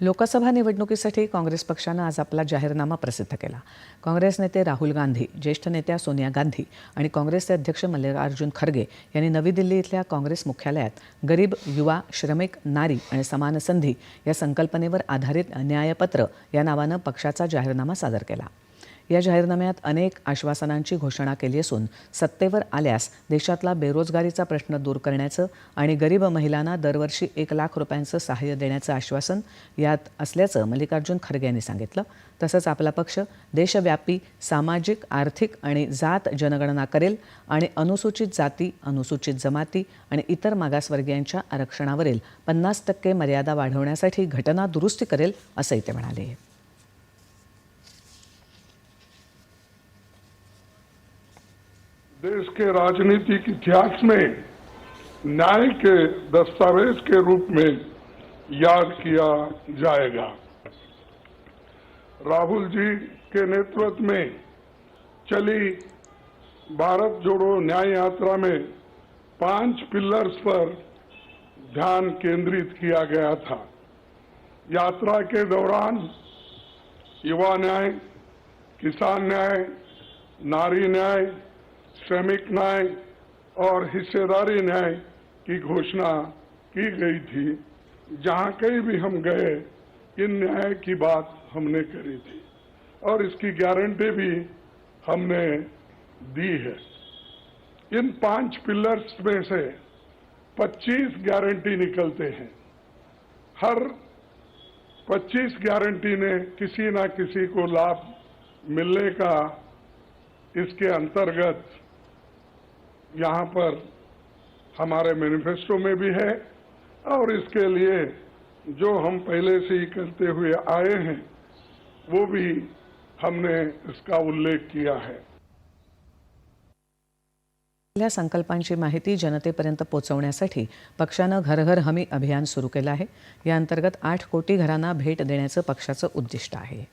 लोकसभा निवडणुकीसाठी काँग्रेस पक्षानं आज आपला जाहीरनामा प्रसिद्ध केला. काँग्रेस नेते राहुल गांधी ज्येष्ठ नेत्या सोनिया गांधी आणि काँग्रेसचे अध्यक्ष मल्लिकार्जुन खरगे यांनी नवी दिल्ली इथल्या काँग्रेस मुख्यालयात गरीब युवा श्रमिक नारी आणि समान संधी या संकल्पनेवर आधारित न्यायपत्र या नावानं पक्षाचा जाहीरनामा सादर केला. या जाहीरनाम्यात अनेक आश्वासनांची घोषणा केली असून सत्तेवर आल्यास देशातला बेरोजगारीचा प्रश्न दूर करण्याचं आणि गरीब महिलांना दरवर्षी एक लाख रुपयांचं सहाय्य देण्याचं आश्वासन यात असल्याचं मल्लिकार्जुन खरगे यांनी सांगितलं. तसंच आपला पक्ष देशव्यापी सामाजिक आर्थिक आणि जात जनगणना करेल आणि अनुसूचित जाती अनुसूचित जमाती आणि इतर मागासवर्गीयांच्या आरक्षणावरील पन्नास टक्के मर्यादा वाढवण्यासाठी घटना दुरुस्ती करेल असंही ते म्हणाले. देश के राजनीतिक इतिहास में न्याय के दस्तावेज़ के रूप में याद किया जाएगा। राहुल जी के नेतृत्व में चली भारत जोड़ो न्याय यात्रा में पाँच पिलर्स पर ध्यान केंद्रित किया गया था। यात्रा के दौरान युवा न्याय, किसान न्याय, नारी न्याय श्रमिक न्याय और हिस्सेदारी न्याय की घोषणा की गई थी। जहाँ कहीं भी हम गए इन न्याय की बात हमने करी थी। और इसकी गारंटी भी हमने दी है। इन पाँच पिलर्स में से 25 गारंटी निकलते हैं। हर 25 गारंटी ने किसी ना किसी को लाभ मिलने का इसके अंतर्गत यहाँ पर हमारे मैनिफेस्टो में भी है और इसके लिए जो हम पहले से ही करते हुए आए हैं वो भी हमने इसका उल्लेख किया है। आपल्या संकल्पांची माहिती जनतेपर्यंत पोहोचवण्यासाठी पक्षानं घर घर हमी अभियान सुरू केलं आहे. या अंतर्गत आठ कोटी घरांना भेट देण्याचं पक्षाचं उद्दिष्ट आहे.